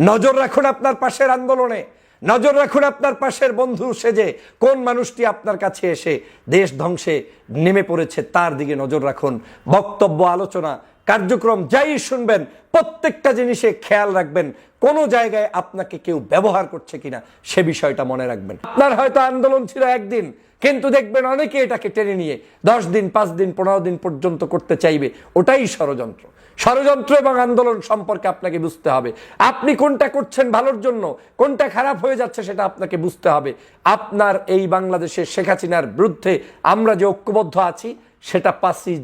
নজর রাখুন আপনার পাশের আন্দোলনে। নজর রাখুন আপনার পাশের বন্ধু সেজে। কোন মানুষটি আপনার কাছে এসে দেশ ধ্বংসে নেমে পড়েছে তার দিকে নজর রাখুন। বক্তব্য, আলোচনা কার্যক্রম যাই শুনবেন, প্রত্যেকটা জিনিসে খেয়াল রাখবেন, কোন জায়গায় আপনাকে কেউ ব্যবহার করছে কিনা, সে বিষয়টা মনে রাখবেন। আপনার হয়তো আন্দোলন ছিল একদিন, কিন্তু দেখবেন অনেকে এটাকে টেনে নিয়ে দশ দিন, পাঁচ দিন, পনেরো দিন পর্যন্ত করতে চাইবে। ওটাই ষড়যন্ত্র। ষড়যন্ত্র এবং আন্দোলন সম্পর্কে আপনাকে বুঝতে হবে। আপনি কোনটা করছেন ভালোর জন্য, কোনটা খারাপ হয়ে যাচ্ছে সেটা আপনাকে বুঝতে হবে। আপনার এই বাংলাদেশের শেখ হাসিনার বিরুদ্ধে আমরা যে ঐক্যবদ্ধ আছি, সেটা পাঁচই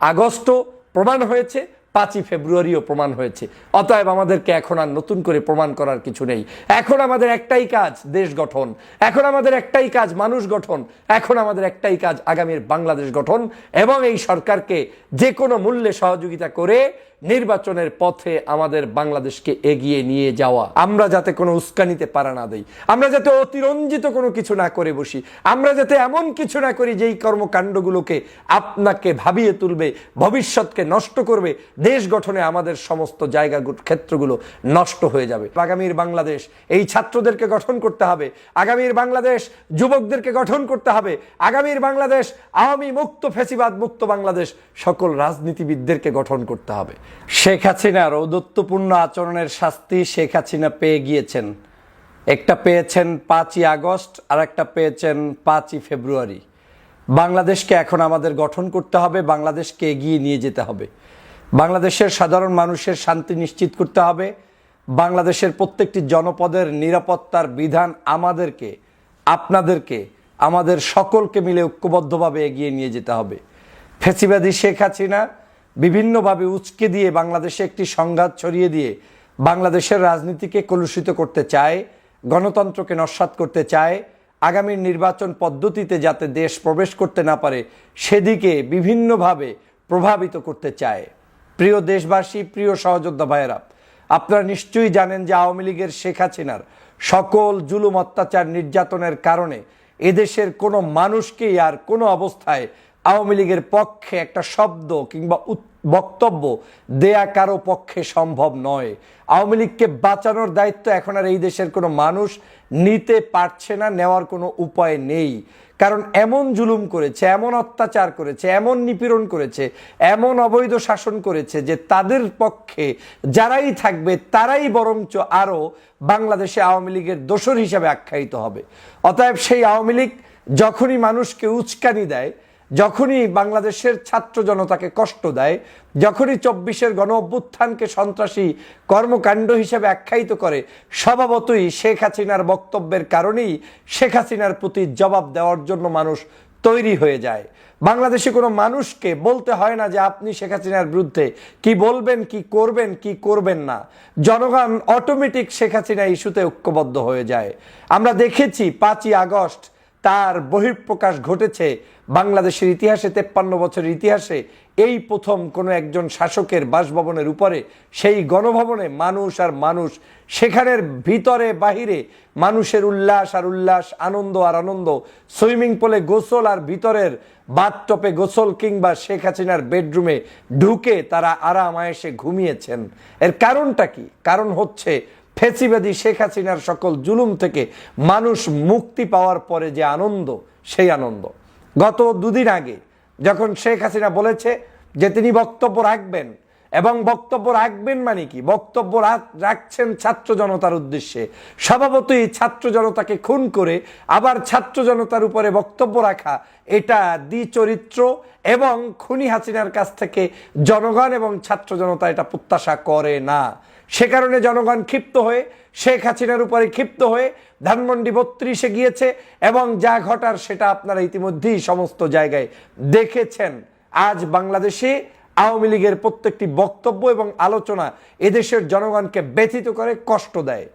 আগস্ট প্রমাণ হয়েছে, পাঁচই ফেব্রুয়ারিও প্রমাণ হয়েছে। অতএব আমাদেরকে এখন আর নতুন করে প্রমাণ করার কিছু নেই। এখন আমাদের একটাই কাজ, দেশ গঠন। এখন আমাদের একটাই কাজ, মানুষ গঠন। এখন আমাদের একটাই কাজ, আগামীর বাংলাদেশ গঠন। এবং এই সরকারকে যে কোনো মূল্যে সহযোগিতা করে নির্বাচনের পথে আমাদের বাংলাদেশকে এগিয়ে নিয়ে যাওয়া। আমরা যাতে কোনো উস্কানিতে পারা না দেই। আমরা যাতে অতিরঞ্জিত কোনো কিছু না করে বসি। আমরা যাতে এমন কিছু না করি যেই কর্মকাণ্ডগুলোকে আপনাকে ভাবিয়ে তুলবে, ভবিষ্যৎকে নষ্ট করবে। দেশ গঠনে আমাদের সমস্ত জায়গা ক্ষেত্রগুলো নষ্ট হয়ে যাবে। আগামীর বাংলাদেশ, এই ছাত্রদেরকে গঠন করতে হবে। আগামীর বাংলাদেশ, যুবকদেরকে গঠন করতে হবে। আগামীর বাংলাদেশ, আওয়ামী মুক্ত ফেসিবাদ মুক্ত বাংলাদেশ, সকল রাজনীতিবিদদেরকে গঠন করতে হবে। শেখ হাসিনার ঔদত্তপূর্ণ আচরণের শাস্তি শেখ হাসিনা পেয়ে গিয়েছেন। একটা পেয়েছেন পাঁচই আগস্ট আর একটা পেয়েছেন পাঁচই ফেব্রুয়ারি। বাংলাদেশকে এখন আমাদের গঠন করতে হবে, বাংলাদেশকে এগিয়ে নিয়ে যেতে হবে। বাংলাদেশের সাধারণ মানুষের শান্তি নিশ্চিত করতে হবে। বাংলাদেশের প্রত্যেকটি জনপদের নিরাপত্তার বিধান আমাদেরকে, আপনাদেরকে, আমাদের সকলকে মিলে ঐক্যবদ্ধভাবে এগিয়ে নিয়ে যেতে হবে। ফেসিবাদী শেখ হাসিনা বিভিন্নভাবে উচকে দিয়ে বাংলাদেশে একটি সংঘাত ছড়িয়ে দিয়ে বাংলাদেশের রাজনীতিকে কলুষিত করতে চায়, গণতন্ত্রকে নস্বাত করতে চায়, আগামী নির্বাচন পদ্ধতিতে যাতে দেশ প্রবেশ করতে না পারে, সেদিকে বিভিন্নভাবে প্রভাবিত করতে চায়। প্রিয় দেশবাসী, প্রিয় সহযোদ্ধা ভাইয়েরা, আপনারা নিশ্চয়ই জানেন যে আওয়ামী লীগের শেখ হাসিনার সকল জুলুম অত্যাচার নির্যাতনের কারণে এদেশের কোনো মানুষকেই আর কোনো অবস্থায় আওয়ামী লীগের পক্ষে একটা শব্দ কিংবা বক্তব্য দেয়া কারও পক্ষে সম্ভব নয়। আওয়ামী লীগকে বাঁচানোর দায়িত্ব এখন আর এই দেশের কোনো মানুষ নিতে পারছে না, নেওয়ার কোনো উপায় নেই। কারণ এমন জুলুম করেছে, এমন অত্যাচার করেছে, এমন নিপীড়ন করেছে, এমন অবৈধ শাসন করেছে যে তাদের পক্ষে যারাই থাকবে তারাই বরঞ্চ আরও বাংলাদেশে আওয়ামী লীগের দোসর হিসাবে আখ্যায়িত হবে। অতএব সেই আওয়ামী লীগ যখনই মানুষকে উস্কানি দেয় যখনই বাংলাদেশের ছাত্র জনতাকে কষ্ট দেয়, যখনই চব্বিশের গণ অভ্যুত্থানকে সন্ত্রাসী কর্মকাণ্ড হিসেবে আখ্যায়িত করে, স্বভাবতই শেখ হাসিনার বক্তব্যের কারণেই শেখ হাসিনার প্রতি জবাব দেওয়ার জন্য মানুষ তৈরি হয়ে যায়। বাংলাদেশে কোনো মানুষকে বলতে হয় না যে আপনি শেখ হাসিনার বিরুদ্ধে কি বলবেন, কি করবেন কি করবেন না। জনগণ অটোমেটিক শেখ হাসিনা ইস্যুতে ঐক্যবদ্ধ হয়ে যায়। আমরা দেখেছি পাঁচই আগস্ট তার বহিঃপ্রকাশ ঘটেছে বাংলাদেশের ইতিহাসে, তেপ্পান্ন বছরের ইতিহাসে। এই প্রথম কোনো একজন শাসকের বাসভবনের উপরে, সেই গণভবনে মানুষ আর মানুষ, সেখানের ভিতরে বাহিরে মানুষের উল্লাস আর উল্লাস, আনন্দ আর আনন্দ, সুইমিং পুলে গোসল আর ভিতরের বাথটপে গোসল কিংবা শেখ হাসিনার বেডরুমে ঢুকে তারা আরাম আয়েসে ঘুমিয়েছেন। এর কারণটা কি? কারণ হচ্ছে ফেসিবাদী শেখ হাসিনার সকল জুলুম থেকে মানুষ মুক্তি পাওয়ার পরে যে আনন্দ, সেই আনন্দ। গত দুদিন আগে যখন শেখ হাসিনা বলেছে যে তিনি বক্তব্য রাখবেন, এবং বক্তব্য রাখবেন মানে কি? বক্তব্য রাখছেন ছাত্র জনতার উদ্দেশ্যে। স্বভাবতই ছাত্র জনতাকে খুন করে আবার ছাত্র জনতার উপরে বক্তব্য রাখা, এটা দ্বিচরিত্র এবং খুনি হাসিনার কাছ থেকে জনগণ এবং ছাত্র জনতা এটা প্রত্যাশা করে না। সে কারণে জনগণ ক্ষিপ্ত হয়ে শেখ হাসিনার উপরে ক্ষিপ্ত হয়ে ধানমন্ডি বত্রিশে গিয়েছে এবং যা ঘটার সেটা আপনারা ইতিমধ্যেই সমস্ত জায়গায় দেখেছেন। আজ বাংলাদেশে আওয়ামী লীগের প্রত্যেকটি বক্তব্য এবং আলোচনা এদেশের জনগণকে ব্যথিত করে, কষ্ট দেয়।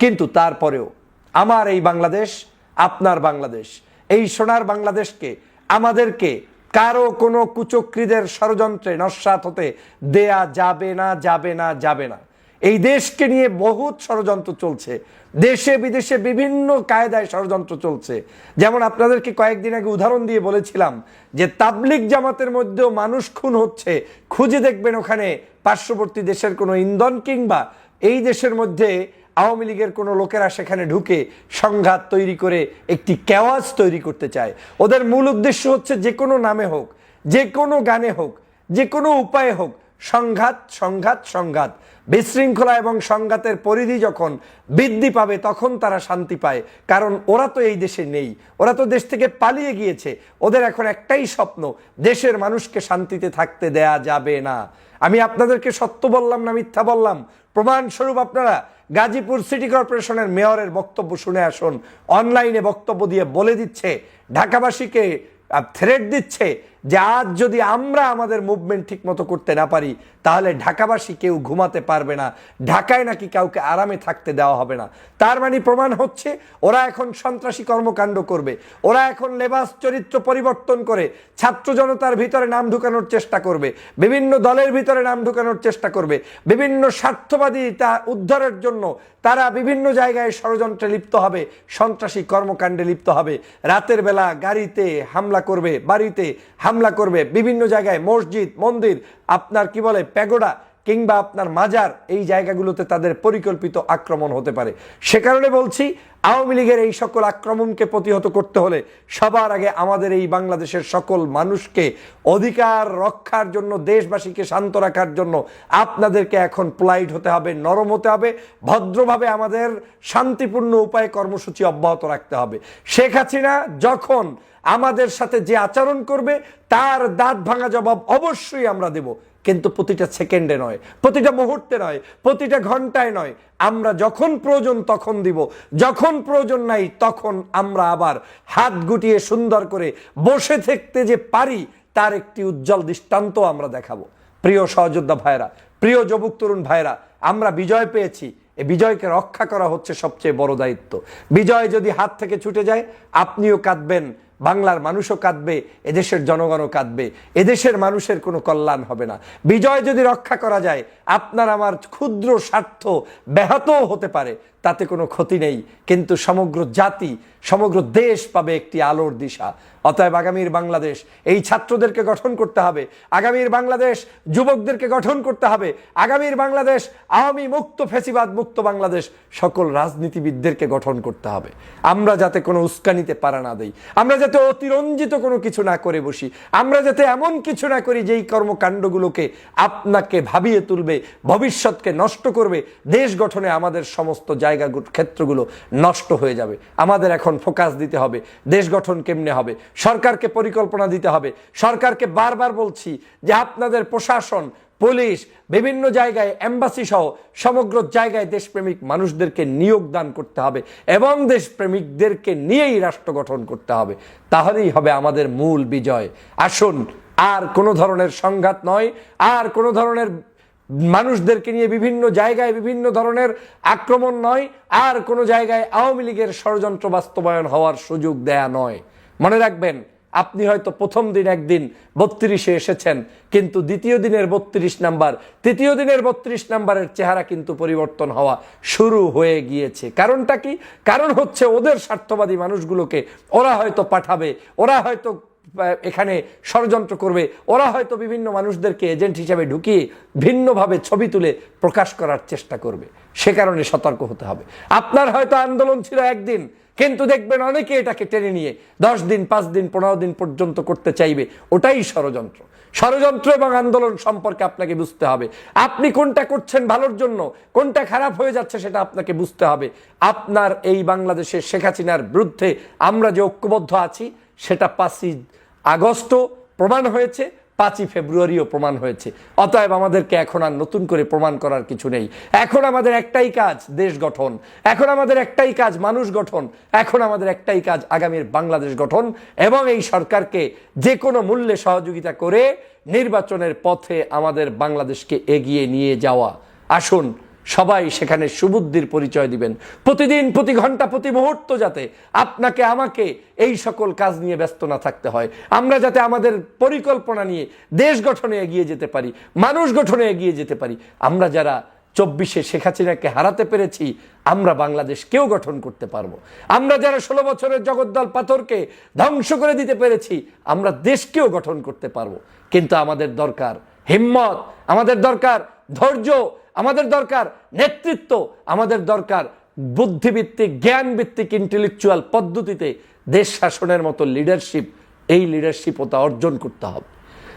কিন্তু তারপরেও আমার এই বাংলাদেশ, আপনার বাংলাদেশ, এই সোনার বাংলাদেশকে, আমাদেরকে কারও কোনো কুচক্রীদের ষড়যন্ত্রে নস্বাত হতে দেয়া যাবে না যাবে না যাবে না। এই দেশকে নিয়ে বহুত ষড়যন্ত্র চলছে। দেশে, বিদেশে বিভিন্ন কায়দায় ষড়যন্ত্র চলছে। যেমন আপনাদেরকে কয়েকদিন আগে উদাহরণ দিয়ে বলেছিলাম যে তাবলিক জামাতের মধ্যেও মানুষ খুন হচ্ছে। খুঁজে দেখবেন ওখানে পার্শ্ববর্তী দেশের কোনো ইন্ধন কিংবা এই দেশের মধ্যে আওয়ামী লীগের কোনো লোকেরা সেখানে ঢুকে সংঘাত তৈরি করে একটি কেওয়াজ তৈরি করতে চায়। ওদের মূল উদ্দেশ্য হচ্ছে যে কোনো নামে হোক, যে কোনো গানে হোক, যে কোনো উপায়ে হোক সংঘাত সংঘাত সংঘাত। বিশৃঙ্খলা এবং সংঘাতের পরিধি যখন বৃদ্ধি পাবে, তখন তারা শান্তি পায়। কারণ ওরা তো এই দেশে নেই। ওরা তো দেশ থেকে পালিয়ে গিয়েছে। ওদের এখন একটাই স্বপ্ন, দেশের মানুষকে শান্তিতে থাকতে দেয়া যাবে না। আমি আপনাদেরকে সত্য বললাম না মিথ্যা বললাম? প্রমাণস্বরূপ আপনারা গাজীপুর সিটি কর্পোরেশনের মেয়রের বক্তব্য শুনে আসুন। অনলাইনে বক্তব্য দিয়ে বলে দিচ্ছে, ঢাকাবাসীকে থ্রেট দিচ্ছে যে আজ যদি আমরা আমাদের মুভমেন্ট ঠিক মতো করতে না পারি, তাহলে ঢাকাবাসী কেউ ঘুমাতে পারবে না। ঢাকায় নাকি কাউকে আরামে থাকতে দেওয়া হবে না। তার মানে প্রমাণ হচ্ছে, ওরা এখন সন্ত্রাসী কর্মকাণ্ড করবে। ওরা এখন লেবাস চরিত্র পরিবর্তন করে ছাত্র জনতার ভিতরে নাম ঢুকানোর চেষ্টা করবে। বিভিন্ন দলের ভিতরে নাম ঢুকানোর চেষ্টা করবে। বিভিন্ন স্বার্থবাদী তা উদ্ধারের জন্য তারা বিভিন্ন জায়গায় ষড়যন্ত্রে লিপ্ত হবে, সন্ত্রাসী কর্মকাণ্ডে লিপ্ত হবে। রাতের বেলা গাড়িতে হামলা করবে, বাড়িতে হামলা করবে বিভিন্ন জায়গায় মসজিদ মন্দির আপনার কি বলে প্যাগোডা কিংবা আপনার মাজার এই জায়গাগুলোতে তাদের পরিকল্পিত আক্রমণ হতে পারে। সে কারণে বলছি, আওয়ামী লীগের এই সকল আক্রমণকে প্রতিহত করতে হলে সবার আগে আমাদের এই বাংলাদেশের সকল মানুষকে অধিকার রক্ষার জন্য, দেশবাসীকে শান্ত রাখার জন্য আপনাদেরকে এখন পোলাইট হতে হবে, নরম হতে হবে, ভদ্রভাবে আমাদের শান্তিপূর্ণ উপায়ে কর্মসূচি অব্যাহত রাখতে হবে। শেখ হাসিনা যখন আমাদের সাথে যে আচরণ করবে, তার দাঁত ভাঙা জবাব অবশ্যই আমরা দেব। কিন্তু প্রতিটা সেকেন্ডে নয়, প্রতিটা মুহূর্তে নয়, প্রতিটা ঘন্টায় নয়। আমরা যখন প্রয়োজন তখন দিব, যখন প্রয়োজন নাই তখন আমরা আবার হাত গুটিয়ে সুন্দর করে বসে থাকতে যে পারি, তার একটি উজ্জ্বল দৃষ্টান্ত আমরা দেখাবো। প্রিয় সহযোদ্ধা ভাইরা প্রিয় যুবক তরুণ ভাইরা আমরা বিজয় পেয়েছি। এই বিজয়কে রক্ষা করা হচ্ছে সবচেয়ে বড় দায়িত্ব। বিজয় যদি হাত থেকে ছুটে যায়, আপনিও কাঁদবেন। বাংলার মানুষও কাঁদবে, এদেশের জনগণও কাঁদবে, এদেশের মানুষের কোনো কল্যাণ হবে না। বিজয় যদি রক্ষা করা যায় আপনার আমার ক্ষুদ্র স্বার্থ ব্যাহত হতে পারে, তাতে কোনো ক্ষতি নেই। কিন্তু সমগ্র জাতি, সমগ্র দেশ পাবে একটি আলোর দিশা। অতএব আগামীর বাংলাদেশ, এই ছাত্রদেরকে গঠন করতে হবে। আগামীর বাংলাদেশ, যুবকদেরকে গঠন করতে হবে। আগামীর বাংলাদেশ, আওয়ামী মুক্ত, ফেসিবাদ মুক্ত বাংলাদেশ, সকল রাজনীতিবিদদেরকে গঠন করতে হবে। আমরা যাতে কোনো উস্কানিতে পারা না দেই। আমরা যাতে অতিরঞ্জিত কোনো কিছু না করে বসি। আমরা যাতে এমন কিছু না করি যেই কর্মকাণ্ডগুলোকে আপনাকে ভাবিয়ে তুলবে ভবিষ্যৎকে নষ্ট করবে, দেশ গঠনে আমাদের সমস্ত জায়গা ক্ষেত্রগুলো নষ্ট হয়ে যাবে। আমাদের এখন ফোকাস দিতে হবে, দেশ গঠন কেমনে হবে? সরকারকে পরিকল্পনা দিতে হবে। সরকারকে বারবার বলছি যে আপনাদের প্রশাসন, পুলিশ, বিভিন্ন জায়গায় এম্বাসি সহ সমগ্র জায়গায় দেশপ্রেমিক মানুষদেরকে নিয়োগ দান করতে হবে এবং দেশপ্রেমিকদেরকে নিয়েই রাষ্ট্র গঠন করতে হবে। তাহলেই হবে আমাদের মূল বিজয়। আসুন, আর কোনো ধরনের সংঘাত নয়, আর কোনো ধরনের মানুষদেরকে নিয়ে বিভিন্ন জায়গায় বিভিন্ন ধরনের আক্রমণ নয়, আর কোনো জায়গায় আওয়ামী লীগের ষড়যন্ত্র বাস্তবায়ন হওয়ার সুযোগ দেয়া নয়। মনে রাখবেন, আপনি হয়তো প্রথম দিন একদিন বত্রিশে এসেছেন, কিন্তু দ্বিতীয় দিনের বত্রিশ নাম্বার, তৃতীয় দিনের বত্রিশ নাম্বারের চেহারা কিন্তু পরিবর্তন হওয়া শুরু হয়ে গিয়েছে। কারণটা কি? কারণ হচ্ছে ওদের স্বার্থবাদী মানুষগুলোকে ওরা হয়তো পাঠাবে, ওরা হয়তো এখানে ষড়যন্ত্র করবে, ওরা হয়তো বিভিন্ন মানুষদেরকে এজেন্ট হিসাবে ঢুকিয়ে ভিন্নভাবে ছবি তুলে প্রকাশ করার চেষ্টা করবে। সে কারণে সতর্ক হতে হবে। আপনার হয়তো আন্দোলন ছিল একদিন, কিন্তু দেখবেন অনেকে এটাকে টেনে নিয়ে দশ দিন, পাঁচ দিন, পনেরো দিন পর্যন্ত করতে চাইবে। ওটাই ষড়যন্ত্র। ষড়যন্ত্র এবং আন্দোলন সম্পর্কে আপনাকে বুঝতে হবে। আপনি কোনটা করছেন ভালোর জন্য, কোনটা খারাপ হয়ে যাচ্ছে সেটা আপনাকে বুঝতে হবে। আপনার এই বাংলাদেশের শেখ হাসিনার বিরুদ্ধে আমরা যে ঐক্যবদ্ধ আছি, সেটা পাঁচই আগস্টও প্রমাণ হয়েছে, পাঁচই ফেব্রুয়ারিও প্রমাণ হয়েছে। অতএব আমাদেরকে এখন আর নতুন করে প্রমাণ করার কিছু নেই। এখন আমাদের একটাই কাজ, দেশ গঠন। এখন আমাদের একটাই কাজ, মানুষ গঠন। এখন আমাদের একটাই কাজ, আগামীর বাংলাদেশ গঠন এবং এই সরকারকে যে কোনো মূল্যে সহযোগিতা করে নির্বাচনের পথে আমাদের বাংলাদেশকে এগিয়ে নিয়ে যাওয়া। আসুন সবাই সেখানে সুবুদ্ধির পরিচয় দিবেন। প্রতিদিন, প্রতি ঘণ্টা, প্রতি মুহূর্ত যাতে আপনাকে, আমাকে এই সকল কাজ নিয়ে ব্যস্ত না থাকতে হয়। আমরা যাতে আমাদের পরিকল্পনা নিয়ে দেশ গঠনে এগিয়ে যেতে পারি, মানুষ গঠনে এগিয়ে যেতে পারি। আমরা যারা চব্বিশে শেখ হাসিনাকে হারাতে পেরেছি, আমরা বাংলাদেশ কেউ গঠন করতে পারব। আমরা যারা ষোলো বছরের জগদ্দল পাথরকে ধ্বংস করে দিতে পেরেছি, আমরা দেশকেও গঠন করতে পারব। কিন্তু আমাদের দরকার হিম্মত, আমাদের দরকার ধৈর্য আমাদের দরকার নেতৃত্ব, আমাদের দরকার বুদ্ধিভিত্তিক, জ্ঞানভিত্তিক ইন্টেলেকচুয়াল পদ্ধতিতে দেশ শাসনের মতো লিডারশিপ এই লিডারশিপতা অর্জন করতে হবে।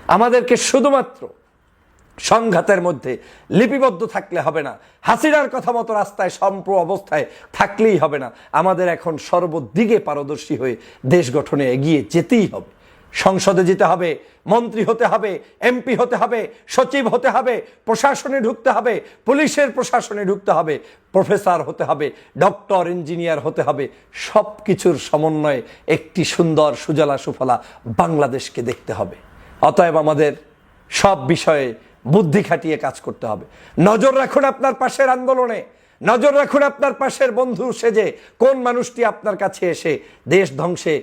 আমাদেরকে শুধুমাত্র সংঘাতের মধ্যে লিপিবদ্ধ থাকলে হবে না, হাসিনার কথা মতো রাস্তায় সম্প্র অবস্থায় থাকলেই হবে না। আমাদের এখন সর্বদিকে পারদর্শী হয়ে দেশ গঠনে এগিয়ে যেতেই হবে। সংসদে যেতে হবে, মন্ত্রী হতে হবে, এমপি হতে হবে, সচিব হতে হবে, প্রশাসনে ঢুকতে হবে, পুলিশের প্রশাসনে ঢুকতে হবে, প্রফেসর হতে হবে, ডক্টর, ইঞ্জিনিয়ার হতে হবে সব কিছুর সমন্বয়ে একটি সুন্দর সুজলা সুফলা বাংলাদেশকে দেখতে হবে। অতএব আমাদের সব বিষয়ে বুদ্ধি খাটিয়ে কাজ করতে হবে। নজর রাখুন আপনার পাশের আন্দোলনে। নজর রাখুন আপনার পাশের বন্ধু সেজে, কোন মানুষটি আপনার কাছে এসে দেশ ধ্বংসে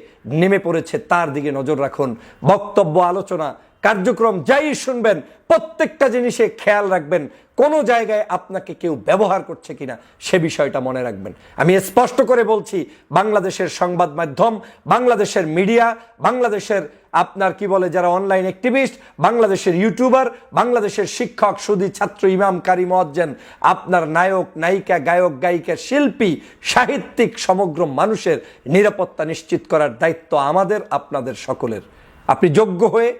নেমে পড়েছে তার দিকে নজর রাখুন। বক্তব্য, আলোচনা, কার্যক্রম যাই শুনবেন, প্রত্যেকটা জিনিসে খেয়াল রাখবেন, কোনো জায়গায় আপনাকে কেউ ব্যবহার করছে কিনা সে বিষয়টা মনে রাখবেন। আমি স্পষ্ট করে বলছি, বাংলাদেশের সংবাদ মাধ্যম, বাংলাদেশের মিডিয়া, বাংলাদেশের আপনার কি বলে, যারা অনলাইন অ্যাক্টিভিস্ট বাংলাদেশের ইউটিউবার বাংলাদেশের শিক্ষক, সুদী ছাত্র, ইমাম, কারি মজ্জেন আপনার নায়ক, নায়িকা, গায়ক, গায়িকা, শিল্পী, সাহিত্যিক, সমগ্র মানুষের নিরাপত্তা নিশ্চিত করার দায়িত্ব আমাদের, আপনাদের সকলের। আপনি যোগ্য হয়ে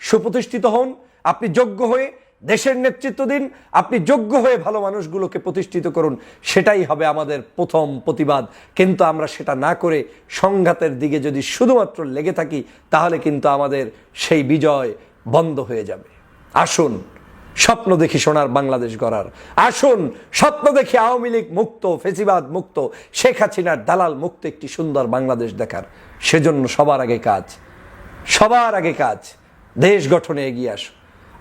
সুপ্রতিষ্ঠিত হন, আপনি যোগ্য হয়ে দেশের নেতৃত্ব দিন, আপনি যোগ্য হয়ে ভালো মানুষগুলোকে প্রতিষ্ঠিত করুন, সেটাই হবে আমাদের প্রথম প্রতিবাদ। কিন্তু আমরা সেটা না করে সংঘাতের দিকে যদি শুধুমাত্র লেগে থাকি, তাহলে কিন্তু আমাদের সেই বিজয় বন্ধ হয়ে যাবে। আসুন, স্বপ্ন দেখি সোনার বাংলাদেশ গড়ার। আসুন, স্বপ্ন দেখি আওয়ামী লীগ মুক্ত, ফেসিবাদ মুক্ত, শেখ হাসিনার দালাল মুক্ত একটি সুন্দর বাংলাদেশ দেখার। সেজন্য সবার আগে কাজ, সবার আগে কাজ, দেশ গঠনে এগিয়ে আসো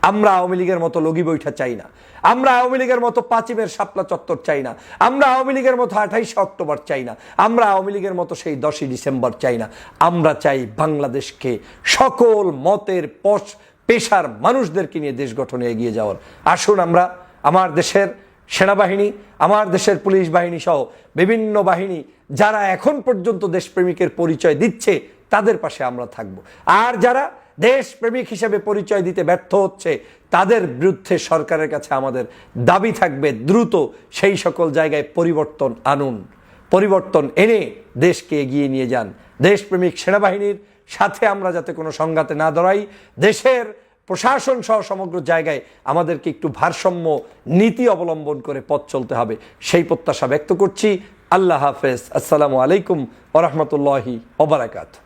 আমরা আওয়ামী লীগের মতো লগি বৈঠা চাই না। আমরা আওয়ামী লীগের মতো পাঁচিমের শাপলা চত্বর চাই না। আমরা আওয়ামী লীগের মতো আঠাইশে অক্টোবর চাই না। আমরা আওয়ামী লীগের মতো সেই দশই ডিসেম্বর চাই না। আমরা চাই বাংলাদেশকে সকল মতের পশ পেশার মানুষদেরকে নিয়ে দেশ গঠনে এগিয়ে যাওয়ার। আসুন আমরা আমার দেশের সেনাবাহিনী, আমার দেশের পুলিশ বাহিনী সহ বিভিন্ন বাহিনী যারা এখন পর্যন্ত দেশপ্রেমিকের পরিচয় দিচ্ছে, তাদের পাশে আমরা থাকব। আর যারা দেশপ্রেমিক হিসেবে পরিচয় দিতে ব্যর্থ হচ্ছে তাদের বিরুদ্ধে সরকারের কাছে আমাদের দাবি থাকবে দ্রুত সেই সকল জায়গায় পরিবর্তন আনুন। পরিবর্তন এনে দেশকে এগিয়ে নিয়ে যান। দেশপ্রেমিক সেনাবাহিনীর সাথে আমরা যাতে কোনো সংঘাতে না দাঁড়াই দেশের প্রশাসন সহ সমগ্র জায়গায় আমাদেরকে একটু ভারসাম্য নীতি অবলম্বন করে পথ চলতে হবে। সেই প্রত্যাশা ব্যক্ত করছি। আল্লাহ হাফেজ। আসসালামু আলাইকুম ওরহমতুল্লাহি ওবরাকাত